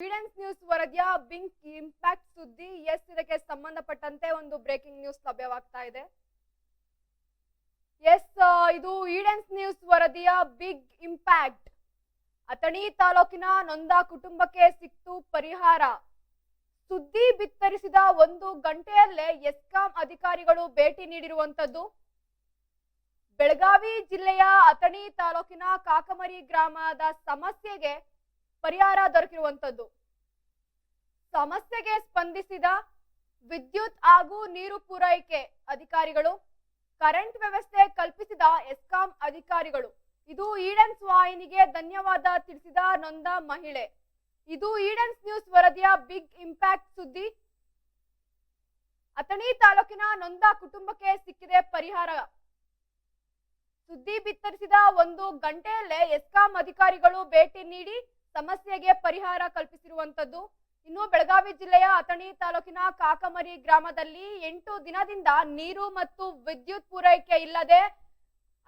ವಿಡೆನ್ಸ್ news ವರದಿಯ ಬಿಂಕ್ impact ಸುದ್ದಿ S ಇದಕ್ಕೆ ಸಂಬಂಧಪಟ್ಟಂತೆ ಒಂದು ಬ್ರೇಕಿಂಗ್ ನ್ಯೂಸ್ ಲಭ್ಯವಾಗ್ತಾ ಇದೆ. ಎಸ್ ಇದು ಈಡೆನ್ಸ್ ನ್ಯೂಸ್ ವರದಿಯ ಬಿಗ್ ಇಂಪ್ಯಾಕ್ಟ್ ಅಥಣಿ ತಾಲೂಕಿನ ನೊಂದ ಕುಟುಂಬಕ್ಕೆ ಸಿಕ್ತು ಪರಿಹಾರ. ಸುದ್ದಿ ಬಿತ್ತರಿಸಿದ ಒಂದು ಗಂಟೆಯಲ್ಲೇ ಎಸ್ಕಾಂ ಅಧಿಕಾರಿಗಳು ಭೇಟಿ ನೀಡಿರುವಂತದ್ದು ಬೆಳಗಾವಿ ಜಿಲ್ಲೆಯ ಅಥಣಿ ತಾಲೂಕಿನ ಕಾಕಮರಿ ಗ್ರಾಮದ ಸಮಸ್ಯೆಗೆ ಪರಿಹಾರ ದೊರಕಿರುವಂತದ್ದು ಸಮಸ್ಯೆಗೆ ಸ್ಪಂದಿಸಿದ ವಿದ್ಯುತ್ ಹಾಗೂ ನೀರು ಪೂರೈಕೆ ಅಧಿಕಾರಿಗಳು, ಕರೆಂಟ್ ವ್ಯವಸ್ಥೆ ಕಲ್ಪಿಸಿದ ಎಸ್ಕಾಂ ಅಧಿಕಾರಿಗಳು, ಇದು ಈಡನ್ಸ್ ವಾಹಿನಿಗೆ ಧನ್ಯವಾದ ತಿಳಿಸಿದ ನೊಂದ ಮಹಿಳೆ. ಇದು ಈಡನ್ಸ್ ನ್ಯೂಸ್ ವರದಿಯ ಬಿಗ್ ಇಂಪ್ಯಾಕ್ಟ್ ಸುದ್ದಿ. ಅಥಣಿ ತಾಲೂಕಿನ ನೊಂದ ಕುಟುಂಬಕ್ಕೆ ಸಿಕ್ಕಿದೆ ಪರಿಹಾರ. ಸುದ್ದಿ ಬಿತ್ತರಿಸಿದ ಒಂದು ಗಂಟೆಯಲ್ಲೇ ಎಸ್ಕಾಂ ಅಧಿಕಾರಿಗಳು ಭೇಟಿ ನೀಡಿ ಸಮಸ್ಯೆಗೆ ಪರಿಹಾರ ಕಲ್ಪಿಸಿರುವಂತದ್ದು ಇನ್ನು ಬೆಳಗಾವಿ ಜಿಲ್ಲೆಯ ಅಥಣಿ ತಾಲೂಕಿನ ಕಾಕಮರಿ ಗ್ರಾಮದಲ್ಲಿ ಎಂಟು ದಿನದಿಂದ ನೀರು ಮತ್ತು ವಿದ್ಯುತ್ ಪೂರೈಕೆ ಇಲ್ಲದೆ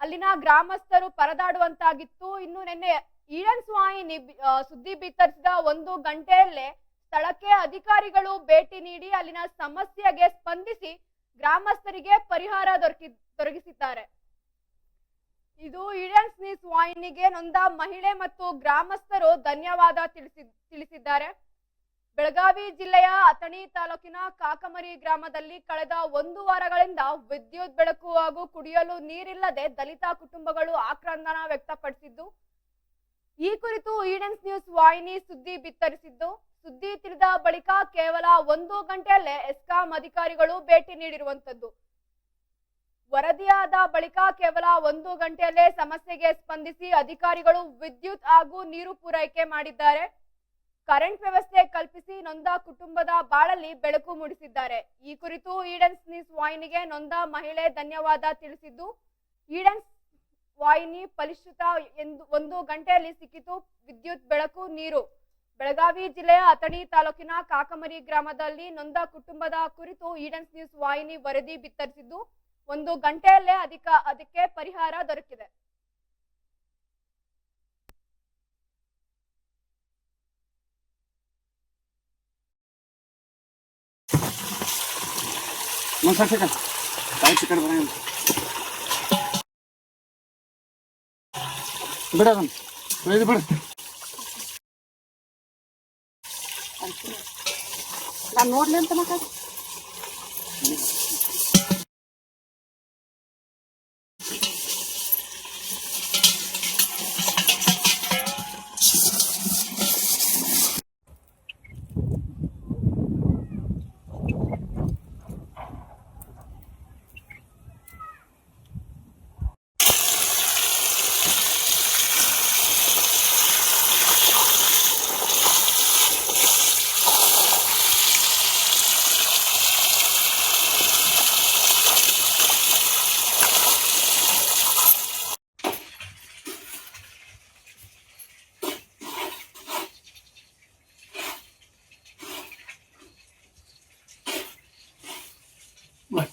ಅಲ್ಲಿನ ಗ್ರಾಮಸ್ಥರು ಪರದಾಡುವಂತಾಗಿತ್ತು. ಇನ್ನು ನಿನ್ನೆ ಈಡನ್ ಆ, ಸುದ್ದಿ ಬಿತ್ತರಿಸಿದ ಒಂದು ಗಂಟೆಯಲ್ಲೇ ಸ್ಥಳಕ್ಕೆ ಅಧಿಕಾರಿಗಳು ಭೇಟಿ ನೀಡಿ ಅಲ್ಲಿನ ಸಮಸ್ಯೆಗೆ ಸ್ಪಂದಿಸಿ ಗ್ರಾಮಸ್ಥರಿಗೆ ಪರಿಹಾರ ದೊರಕಿ ದೊರಕಿಸಿದ್ದಾರೆ. ಇದು ಈಡನ್ಸ್ ನ್ಯೂಸ್ ವಾಹಿನಿಗೆ ನೊಂದ ಮಹಿಳೆ ಮತ್ತು ಗ್ರಾಮಸ್ಥರು ಧನ್ಯವಾದ ತಿಳಿಸಿ, ತಿಳಿಸಿದ್ದಾರೆ. ಬೆಳಗಾವಿ ಜಿಲ್ಲೆಯ ಅಥಣಿ ತಾಲೂಕಿನ ಕಾಕಮರಿ ಗ್ರಾಮದಲ್ಲಿ ಕಳೆದ ಒಂದು ವಾರಗಳಿಂದ ವಿದ್ಯುತ್ ಬೆಳಕು ಹಾಗೂ ಕುಡಿಯಲು ನೀರಿಲ್ಲದೆ ದಲಿತ ಕುಟುಂಬಗಳು ಆಕ್ರಂದನ ವ್ಯಕ್ತಪಡಿಸಿದ್ದು, ಈ ಕುರಿತು ಈಡನ್ಸ್ ನ್ಯೂಸ್ ವಾಹಿನಿ ಸುದ್ದಿ ಬಿತ್ತರಿಸಿದ್ದು, ಸುದ್ದಿ ತಿಳಿದ ಬಳಿಕ ಕೇವಲ ಒಂದು ಗಂಟೆಯಲ್ಲೇ ಎಸ್ಕಾಂ ಅಧಿಕಾರಿಗಳು ಭೇಟಿ ನೀಡಿರುವಂತದ್ದು ವರದಿಯಾದ ಬಳಿಕ ಕೇವಲ ಒಂದು ಗಂಟೆಯಲ್ಲೇ ಸಮಸ್ಯೆಗೆ ಸ್ಪಂದಿಸಿ ಅಧಿಕಾರಿಗಳು ವಿದ್ಯುತ್ ಹಾಗೂ ನೀರು ಪೂರೈಕೆ ಮಾಡಿದ್ದಾರೆ. ಕರೆಂಟ್ ವ್ಯವಸ್ಥೆ ಕಲ್ಪಿಸಿ ನೊಂದ ಕುಟುಂಬದ ಬಾಳಲ್ಲಿ ಬೆಳಕು ಮೂಡಿಸಿದ್ದಾರೆ. ಈ ಕುರಿತು ಈಡನ್ಸ್ ನ್ಯೂಸ್ ವಾಹಿನಿಗೆ ನೊಂದ ಮಹಿಳೆ ಧನ್ಯವಾದ ತಿಳಿಸಿದ್ದು, ಈಡನ್ಸ್ ವಾಹಿನಿ ಫಲಿಶ್ರುತ ಎಂದು ಒಂದು ಗಂಟೆಯಲ್ಲಿ ಸಿಕ್ಕಿತು. ವಿದ್ಯುತ್, ಬೆಳಕು, ನೀರು. ಬೆಳಗಾವಿ ಜಿಲ್ಲೆಯ ಅಥಣಿ ತಾಲೂಕಿನ ಕಾಕಮರಿ ಗ್ರಾಮದಲ್ಲಿ ನೊಂದ ಕುಟುಂಬದ ಕುರಿತು ಈಡನ್ಸ್ ನ್ಯೂಸ್ ವಾಹಿನಿ ವರದಿ ಬಿತ್ತರಿಸಿದ್ದು ಒಂದು ಗಂಟೆಯಲ್ಲೇ ಅಧಿಕ ಅದಕ್ಕೆ ಪರಿಹಾರ ದೊರಕಿದೆ. ಬಿಡ ನಾನು ನೋಡ್ಲಿ ಅಂತ ಮಕ್ಕ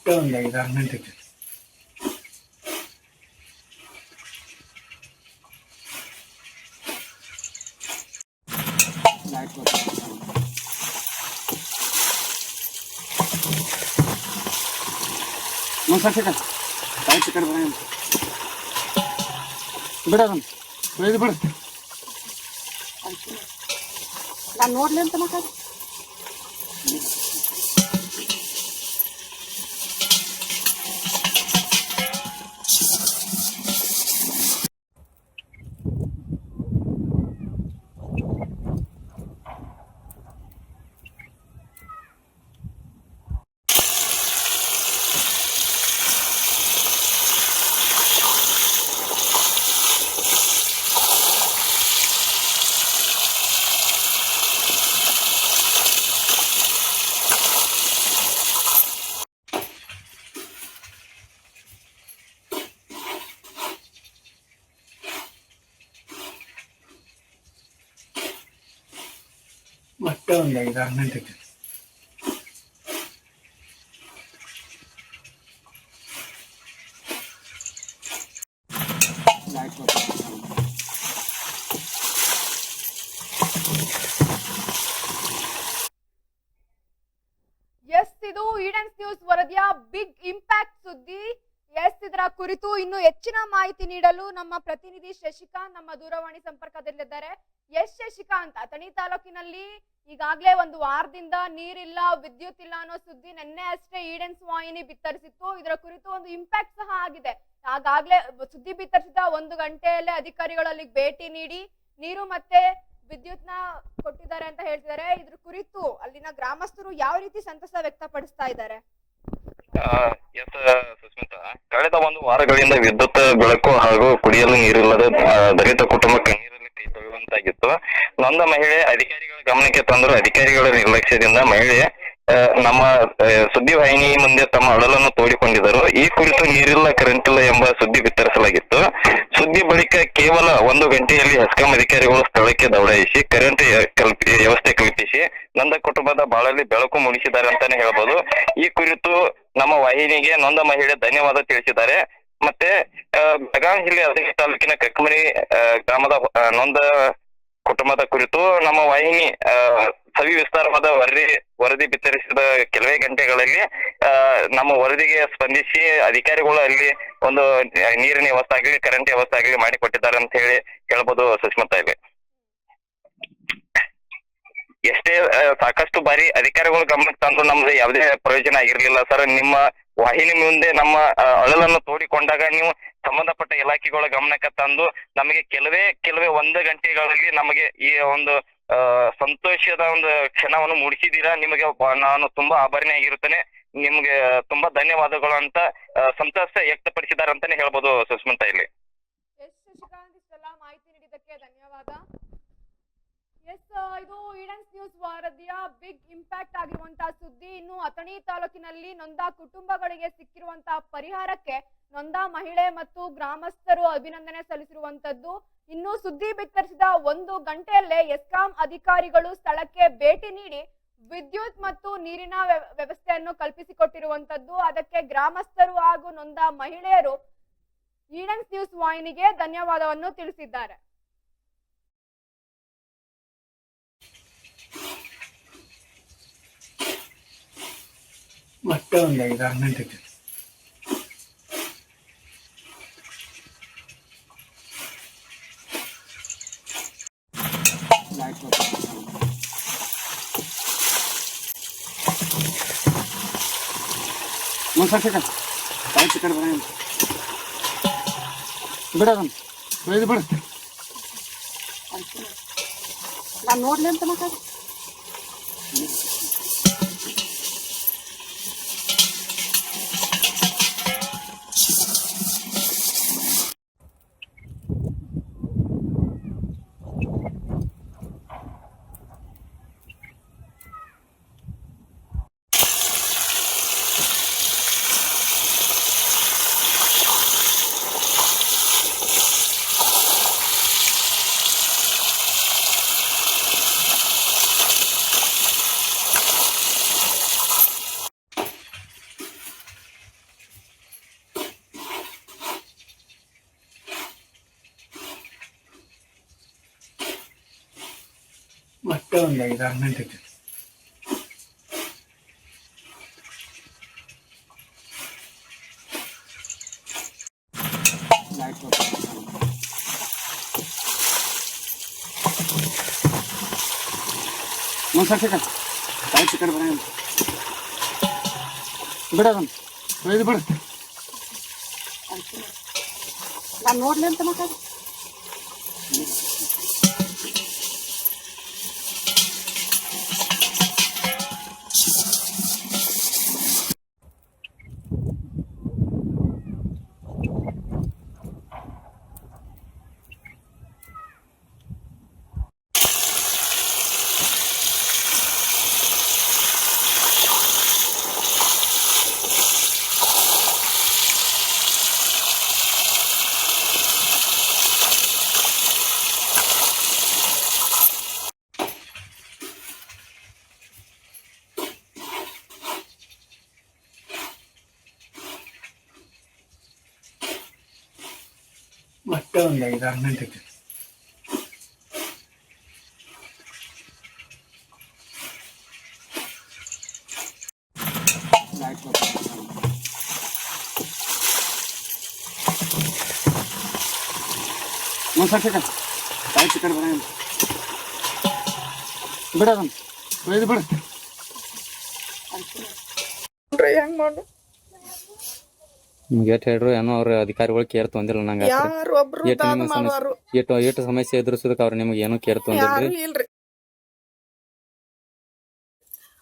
ಮತ್ತೆ ಒಂದು ಐದಾರು ಮಿನಿಟ್ ಐತಿ ಒಂದು ಸರ್ ಸಿಕ್ಕ ಆಯ್ತು ಕಡೆ ಬರ ಬಿಡ ಅದನ್ನ ಒಯ್ದು ಬಿಡು ನಾನು ನೋಡ್ಲಿ ಅಂತ ಮಕ್ಕ ಮತ್ತೆ ಒಂದು ಐದು ಆರು ಗಂಟೆ ಎಸ್ ಇದು ಈಡೆನ್ಸ್ ನ್ಯೂಸ್ ವರದಿಯ ಬಿಗ್ ಇಂಪ್ಯಾಕ್ಟ್ ಸುದ್ದಿ. ಎಸ್ ಇದರ ಕುರಿತು ಇನ್ನೂ ಹೆಚ್ಚಿನ ಮಾಹಿತಿ ನೀಡಲು ನಮ್ಮ ಪ್ರತಿನಿಧಿ ಶಶಿಕಾಂತ್ ನಮ್ಮ ದೂರವಾಣಿ ಸಂಪರ್ಕದಲ್ಲಿದ್ದಾರೆ. ಎಸ್ ಅಂತ ಅಥಣಿ ತಾಲೂಕಿನಲ್ಲಿ ಈಗಾಗಲೇ ಒಂದು ವಾರದಿಂದ ನೀರಿಲ್ಲ, ವಿದ್ಯುತ್ ಇಲ್ಲ ಅನ್ನೋ ಸುದ್ದಿ ನಿನ್ನೆ ಅಷ್ಟೇ ಈಡೆನ್ಸ್ ವಾಹಿನಿ ಬಿತ್ತರಿಸಿತ್ತು. ಇದರ ಕುರಿತು ಒಂದು ಇಂಪ್ಯಾಕ್ಟ್ ಸಹ ಆಗಿದೆ. ಆಗಾಗ್ಲೇ ಸುದ್ದಿ ಬಿತ್ತರಿಸಿದ ಒಂದು ಗಂಟೆಯಲ್ಲೇ ಅಧಿಕಾರಿಗಳು ಅಲ್ಲಿಗೆ ಭೇಟಿ ನೀಡಿ ನೀರು ಮತ್ತೆ ವಿದ್ಯುತ್ನ ಕೊಟ್ಟಿದ್ದಾರೆ ಅಂತ ಹೇಳ್ತಿದ್ದಾರೆ. ಇದ್ರ ಕುರಿತು ಅಲ್ಲಿನ ಗ್ರಾಮಸ್ಥರು ಯಾವ ರೀತಿ ಸಂತಸ ವ್ಯಕ್ತಪಡಿಸ್ತಾ ಇದ್ದಾರೆ? ಕಳೆದ ಒಂದು ವಾರಗಳಿಂದ ವಿದ್ಯುತ್ ಬೆಳಕು ಹಾಗೂ ಕುಡಿಯಲು ನೀರಿಲ್ಲದೆ ದಲಿತ ಕುಟುಂಬಕ್ಕೆ ನೀರಲ್ಲಿ ಕೈ ತೊಳೆಯುವಂತಾಗಿತ್ತು. ನೊಂದ ಮಹಿಳೆ ಅಧಿಕಾರಿಗಳ ಗಮನಕ್ಕೆ ತಂದರೂ ಅಧಿಕಾರಿಗಳ ನಿರ್ಲಕ್ಷ್ಯದಿಂದ ಮಹಿಳೆ ನಮ್ಮ ಸುದ್ದಿ ಸುದ್ದಿವಾಹಿನಿ ಮುಂದೆ ತಮ್ಮ ಅಳಲನ್ನು ತೋಡಿಕೊಂಡಿದ್ದರು. ಈ ಕುರಿತು ನೀರಿಲ್ಲ ಕರೆಂಟ್ ಇಲ್ಲ ಎಂಬ ಸುದ್ದಿ ಬಿತ್ತರಿಸಲಾಗಿತ್ತು. ಸುದ್ದಿ ಬಳಿಕ ಕೇವಲ ಒಂದು ಗಂಟೆಯಲ್ಲಿ ಹೆಸ್ಕಾಂ ಅಧಿಕಾರಿಗಳು ಸ್ಥಳಕ್ಕೆ ದೌಡಾಯಿಸಿ ಕರೆಂಟ್ ಕಲ್ಪಿ ವ್ಯವಸ್ಥೆ ಕಲ್ಪಿಸಿ ನೊಂದ ಕುಟುಂಬದ ಬಾಳಲ್ಲಿ ಬೆಳಕು ಮೂಡಿಸಿದ್ದಾರೆ ಅಂತಾನೆ ಹೇಳ್ಬೋದು. ಈ ಕುರಿತು ನಮ್ಮ ವಾಹಿನಿಗೆ ನೊಂದ ಮಹಿಳೆ ಧನ್ಯವಾದ ತಿಳಿಸಿದ್ದಾರೆ. ಮತ್ತೆ ಬೆಳಗಾವಿ ಜಿಲ್ಲೆ ಹದಗಿ ತಾಲೂಕಿನ ಕಕ್ಕಮರಿ ಆ, ಗ್ರಾಮದ ನೊಂದ ಕುಟುಂಬದ ಕುರಿತು ನಮ್ಮ ವಾಹಿನಿ ಸವಿ ವಿಸ್ತಾರವಾದ ವರದಿ ವರದಿ ಬಿತ್ತರಿಸಿದ ಕೆಲವೇ ಗಂಟೆಗಳಲ್ಲಿ ನಮ್ಮ ವರದಿಗೆ ಸ್ಪಂದಿಸಿ ಅಧಿಕಾರಿಗಳು ಅಲ್ಲಿ ಒಂದು ನೀರಿನ ವ್ಯವಸ್ಥೆ ಆಗಲಿ ಕರೆಂಟ್ ವ್ಯವಸ್ಥೆ ಆಗಲಿ ಮಾಡಿಕೊಟ್ಟಿದ್ದಾರೆ ಅಂತ ಹೇಳಿ ಹೇಳ್ಬೋದು ಸುಷ್ಮತಾ ತಾಯಿ ಎಷ್ಟೇ ಸಾಕಷ್ಟು ಬಾರಿ ಅಧಿಕಾರಿಗಳು ಗಮನಕ್ಕೆ ತಂದು ನಮ್ದು ಯಾವುದೇ ಪ್ರಯೋಜನ ಆಗಿರ್ಲಿಲ್ಲ ಸರ್. ನಿಮ್ಮ ವಾಹಿನಿ ಮುಂದೆ ನಮ್ಮ ಅಳಲನ್ನು ತೋಡಿಕೊಂಡಾಗ ನೀವು ಸಂಬಂಧಪಟ್ಟ ಇಲಾಖೆಗಳ ಗಮನಕ್ಕೆ ತಂದು ನಮಗೆ ಕೆಲವೇ ಕೆಲವೇ ಒಂದು ಗಂಟೆಗಳಲ್ಲಿ ನಮಗೆ ಈ ಒಂದು ಸಂತೋಷದ ಒಂದು ಕ್ಷಣವನ್ನು ಮೂಡಿಸಿದ್ದೀರಾ? ನಿಮಗೆ ನಾನು ತುಂಬಾ ಆಭಾರಿಯಾಗಿರುತ್ತೇನೆ ನಿಮ್ಗೆ ತುಂಬಾ ಧನ್ಯವಾದಗಳು ಅಂತ ಸಂತೋಷ ವ್ಯಕ್ತಪಡಿಸಿದ್ದಾರೆ ಅಂತಾನೆ ಹೇಳ್ಬೋದು ಸುಸ್ಮಿತಾ ಇಲ್ಲಿ. ಮಾಹಿತಿ ನೀಡಿದ್ದಕ್ಕೆ ಧನ್ಯವಾದ. ಎಸ್, ಇದು ಈಡನ್ಸ್ ನ್ಯೂಸ್ ವಾರದಿಯ ಬಿಗ್ ಇಂಪ್ಯಾಕ್ಟ್ ಆಗಿರುವಂತಹ ಸುದ್ದಿ. ಇನ್ನು ಅಥಣಿ ತಾಲೂಕಿನಲ್ಲಿ ನೊಂದ ಕುಟುಂಬಗಳಿಗೆ ಸಿಕ್ಕಿರುವಂತಹ ಪರಿಹಾರಕ್ಕೆ ನೊಂದ ಮಹಿಳೆ ಮತ್ತು ಗ್ರಾಮಸ್ಥರು ಅಭಿನಂದನೆ ಸಲ್ಲಿಸಿರುವಂತದ್ದು. ಇನ್ನು ಸುದ್ದಿ ಬಿತ್ತರಿಸಿದ ಒಂದು ಗಂಟೆಯಲ್ಲೇ ಎಸ್ಕಾಂ ಅಧಿಕಾರಿಗಳು ಸ್ಥಳಕ್ಕೆ ಭೇಟಿ ನೀಡಿ ವಿದ್ಯುತ್ ಮತ್ತು ನೀರಿನ ವ್ಯವ- ವ್ಯವಸ್ಥೆಯನ್ನು ಕಲ್ಪಿಸಿಕೊಟ್ಟಿರುವಂತದ್ದು. ಅದಕ್ಕೆ ಗ್ರಾಮಸ್ಥರು ಹಾಗೂ ನೊಂದ ಮಹಿಳೆಯರು ಈಡನ್ಸ್ ನ್ಯೂಸ್ ವಾಹಿನಿಗೆ ಧನ್ಯವಾದವನ್ನು ತಿಳಿಸಿದ್ದಾರೆ. ಮತ್ತೆ ಒಂದು ಐದಾರು ಗಂಟೆ ಒಂದ್ ಸರ್ತಿ ಕಟ್ ಆಯ್ತು ಈ ಕಡೆ ಬರ ಬಿಡೋದನ್ನ ಒಯ್ದು ಬಿಡು. ನಾನು ನೋಡ್ಲಿ ಅಂತ ಮಾತಾಡ. ಮತ್ತೆ ಒಂದು ಐದಾರು ಗಂಟೆ ಐತಿ. ಲೈಟ್ ಹೋಗ್ತದೆ. ಒಂದ್ ಸರ್ತಿ ಕಟ್ ಆಯ್ತು ಈ ಕಡೆ ಬರ ಬಿಡೋದನ್ನ ಒಯ್ದು ಬಿಡು ನಾನ್ ನೋಡ್ಲಿ ಅಂತ ಮಾತಾಡ വട്ടമുണ്ട് ഇത് അങ്ങനത്തെ മസാല ചിക്കൻ തായ ചിക്കൻ പറയാൻ ഇവിടെ ഇത് ഇവിടെ. ട്രൈ അങ്ങോട്ട് ನಿಮ್ಗೆ ಏಟ್ ಹೇಳ್ರು ಏನೋ ಅವ್ರ ಅಧಿಕಾರಿಗಳು ಕೇರ್ ತೊಂದಿಲ್ಲ ನಂಗ ಯಾರು ಒಬ್ರು ಏಟ್ ದಾನ ನಿಮ್ಮ ಮಾಡುವಾರು ಸಮಸ್ಯೆ ಏಟು ಏಟು ಸಮಸ್ಯೆ ಎದುರಿಸೋದಕ್ಕೆ ಅವ್ರು ನಿಮ್ಗೆ ಏನೋ ಕೇರ್ ಯಾರು ತೊಂದಿಲ್ರಿ ಇಲ್ರಿ.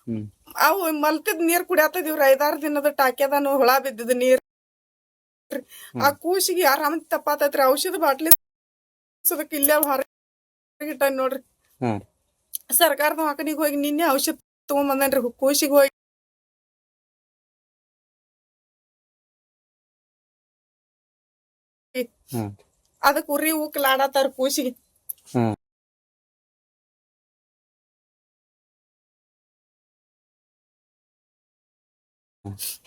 ಹ್ಮ್. ಅವು ಮಲ್ತಿದ್ ನೀರ್ ಕುಡಿಯತ್ತದಿವ್ರಿ ಐದಾರು ದಿನದ ಟಾಕ್ಯದಾನು ಹುಳ ಬಿದ್ದಿದ್ ನೀರ್. ಆ ಕೂಸಿಗೆ ಆರಾಮ ತಪ್ಪಾತೈತ್ರಿ? ಔಷಧ ಬಾಟ್ಲಿ ಸದಕ್ ಇಲ್ಲೇ ಹೊರಗಿಟ್ಟ ನೋಡ್ರಿ. ಹಾ. ಸರ್ಕಾರದ ಮಕನಿಗೆ ಹೋಗಿ ನಿನ್ನೆ ಔಷಧ ತಗೊಂಡ್ ಬಂದನ್ರಿ ಕೂಸಿಗೆ ಹೋಗಿ ಅದಕ್ ಉರಿ ಉಕ್ಲಾಡತ್ತಾರ ಕೂಸಿಗೆ. ಹಾ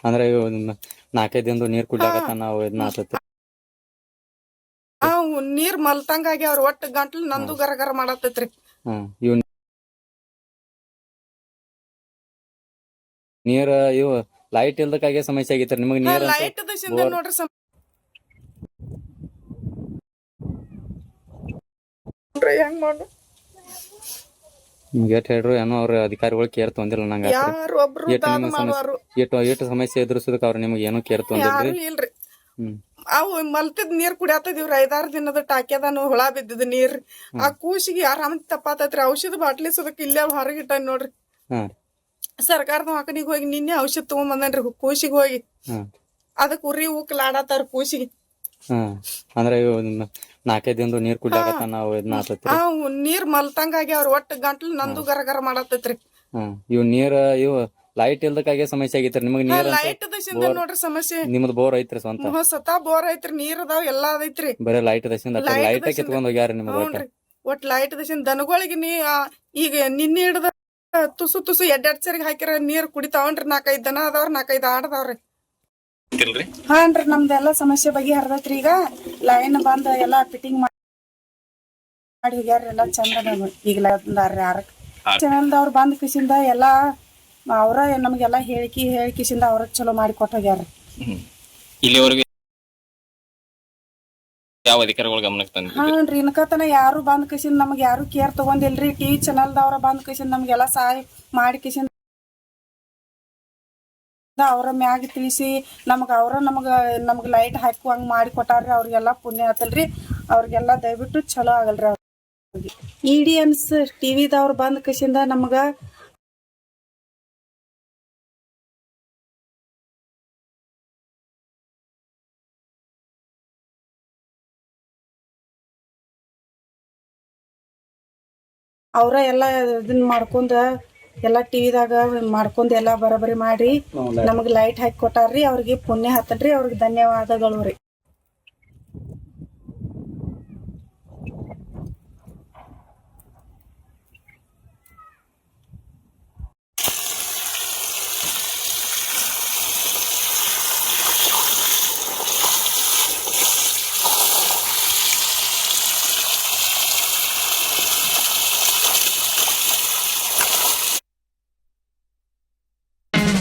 ಅಂದ್ರೆ ನಾಲ್ಕೈದು ದಿನದ ನೀರ್ ಕುಡ್ಲಾಕತ್ತ ನಾವು ಇದನ್ನ ಆ ನೀರ್ ಮಲ್ತಂಗ ಅವ್ರ ಒಟ್ಟ ಗಂಟ್ಲು ನಂದು ಗರ ಗರ ಮಾಡತ್ತೈತ್ರಿ. ನೀರ ಇವ್ ನೀರ್ ಇವು ಲೈಟ್ ಇಲ್ದಕ್ಕಾಗೆ ಸಮಸ್ಯೆ ಆಗೈತ್ರಿ. ನಿಮಗೆ ನೀರ್ ಲೈಟ್ ನೋಡ್ರಿ ಸಮ್- ಹೆಂಗ್ ಮಾಡು ನಿಮ್ಗೆ ಏಟ್ ಹೇಳ್ರು ಏನೋ ಅವ್ರ ಅಧಿಕಾರಿಗಳು ಕೇರ್ ತೊಂದಿಲ್ಲ ನಂಗ ಯಾರು ಒಬ್ರು ದಾನ ಏಟು ಏಟು ಸಮಸ್ಯೆ ಎದುರಿಸೋದಕ್ಕೆ ಅವ್ರು ನಿಮ್ಗೆ ಏನೋ ಕೇರ್ ಯಾರು ತೊಂದಿಲ್ರಿ ಇಲ್ರಿ. ಹ್ಮ್. ಅವು ಮಲ್ತಿದ್ ನೀರ್ ಕುಡಿಯತ್ತದಿವ್ರಿ ಐದಾರು ದಿನದ ಟಾಕ್ಯದಾನು ಹುಳ ಬಿದ್ದಿದ್ ನೀರ್. ಆ ಕೂಸಿಗೆ ಆರಾಮ ತಪ್ಪಾತೈತ್ರಿ? ಔಷಧ ಬಾಟ್ಲಿ ಸದಕ್ ಇಲ್ಲೇ ಹೊರಗಿಟ್ಟ ನೋಡ್ರಿ. ಹಾ ಸರ್ಕಾರದ ಮಕನಿಗೆ ಹೋಗಿ ನಿನ್ನೆ ಔಷಧ ತಗೊಂಡ್ ಬಂದನ್ರಿ ಕೂಸಿಗೆ ಹೋಗಿ. ಅದಕ್ ಉರಿ ಉಕ್ಲಾಡತ್ತಾರ ಕೂಸಿಗೆ. ಹ್ಮ್. ಅಂದ್ರೆ ಇವು ನಾಲ್ಕೈದು ದಿನದ ನೀರ್ ಕುಡ್ಲಾಕತ್ತ ನಾವು ಇದನ್ನ ಆತೈತಿ ಅವ್ ನೀರ್ ಮಲ್ತಂಗ ಅವ್ರ ಒಟ್ಟ ಗಂಟ್ಲು ನಂದು ಗರ ಗರ ಮಾಡತೈತ್ರಿ ಹ್ಮ್. ಇವ್ ನೀರ್ ಇವ್ ಲೈಟ್ ಇಲ್ದಕ್ಕಾಗೆ ಸಮಸ್ಯೆ ಆಗೈತ್ರಿ. ನಿಮಗ್ ನೀರ್ ಲೈಟ್ ದಶಿಂದ ನೋಡ್ರಿ ಸಮಸ್ಯೆ. ನಿಮ್ದು ಬೋರ್ ಐತ್ರಿ ಸ್ವಂತ. ಹ್ಮ್, ಸತಾ ಬೋರ್ ಐತ್ರಿ ನೀರ್ ಅದಾವ ಎಲ್ಲಾ ಅದೈತ್ರಿ. ಬರೇ ಲೈಟ್ ದಶಿಂದ Light ಲೈಟ್ ದಶಿಂದ- ಕಿತ್ಕೊಂಡ್ ಹೋಗ್ಯಾರ ಒಟ್ಟ. ಹ್ಞೂನ್ರಿ. ಒಟ್ ಲೈಟ್ ದಶಿಂದ ದನಗಳಿಗೆ ನೀ ಆ, ಈಗ ನಿನ್ನೆ ಹಿಡ್ದ ತುಸು ತುಸು ಎಡ್ಡೆಡ್ ಸರಿಗೆ ಹಾಕಿರ ನೀರ್ ಕುಡಿತಾವನ್ರಿ. ನಾಲ್ಕೈದ್ ದನ ಅದಾವ್ರಿ ನಾಲ್ಕೈದ್ ಆಡದವ್ರಿ ಹಾನ್ರಿ ನಮ್ದೆಲ್ಲಾ ಸಮಸ್ಯೆ ಬಗ್ಗೆ ಹರ್ದೈತ್ರಿ ಈಗ. ಲೈನ್ ಬಂದ ಎಲ್ಲಾ ಫಿಟ್ಟಿಂಗ್ ಮಾಡಿ ಹೋಗ್ಯಾರ ಎಲ್ಲಾ ಚಂದ ಈಗ ಯಾರ. ಚಾನಲ್ದವ್ರು ಬಂದ್ ಕಿಸಿಂದ ಎಲ್ಲಾ ಅವ್ರ ನಮ್ಗೆಲ್ಲ ಹೇಳಿಕಿ ಹೇಳಿಕಿಸಿಂದ ಅವ್ರ ಚಲೋ ಮಾಡಿ ಕೊಟ್ಟು ಹೋಗ್ಯಾರ ಇಲ್ಲಿವರೆಗೆ ಯಾವ ಅಧಿಕಾರಿಗಳು ಗಮನಕ್ಕೆ ತಂದ್ರಿ ಹಾನ್ರಿ ಇನ್ಕತನ ಯಾರು ಬಂದ್ ಕಿಸಿಂದ ನಮ್ಗೆ ಯಾರು ಕೇರ್ ತಗೊಂಡಿಲ್ರಿ. ಟಿವಿ ಚಾನಲ್ದವ್ರ ಬಂದ್ ಕಿಸಿಂದ ನಮ್ಗೆಲ್ಲಾ ಸಹಾಯ ಮಾಡಿ ಕಿಸಿಂದ ಅವ್ರ ಮ್ಯಾಗ ತಿಳಿಸಿ ನಮಗೆ ಅವರ ನಮಗೆ, ನಮಗ್ ಲೈಟ್ ಹಾಕುವಂಗ್ ಮಾಡಿ ಕೊಟ್ಟಾರ್ರಿ, ಅವ್ರಿಗೆಲ್ಲ ಪುಣ್ಯ ಆತಲ್ರಿ. ಅವ್ರಿಗೆಲ್ಲ ದಯವಿಟ್ಟು ಚಲೋ ಆಗಲ್ರಿ ಅವ್ರಿಗೆ ಟಿ ವಿದವ್ರು ಬಂದ ಕಸಿಂದ ನಮಗ ಅವರ ಎಲ್ಲ ಇದನ್ನ ಮಾಡ್ಕೊಂಡ ಎಲ್ಲಾ ಟಿವಿದಾಗ ಮಾಡ್ಕೊಂಡ್ ಎಲ್ಲ ಬರಬರಿ ಮಾಡಿ ನಮಗ್ ಲೈಟ್ ಹಾಕಿ ಕೊಟ್ಟಾರ್ರಿ ಅವ್ರಿಗೆ ಪುಣ್ಯ ಹತ್ತಲ್ರಿ ಅವ್ರಿಗೆ ಧನ್ಯವಾದಗಳು ರೀ.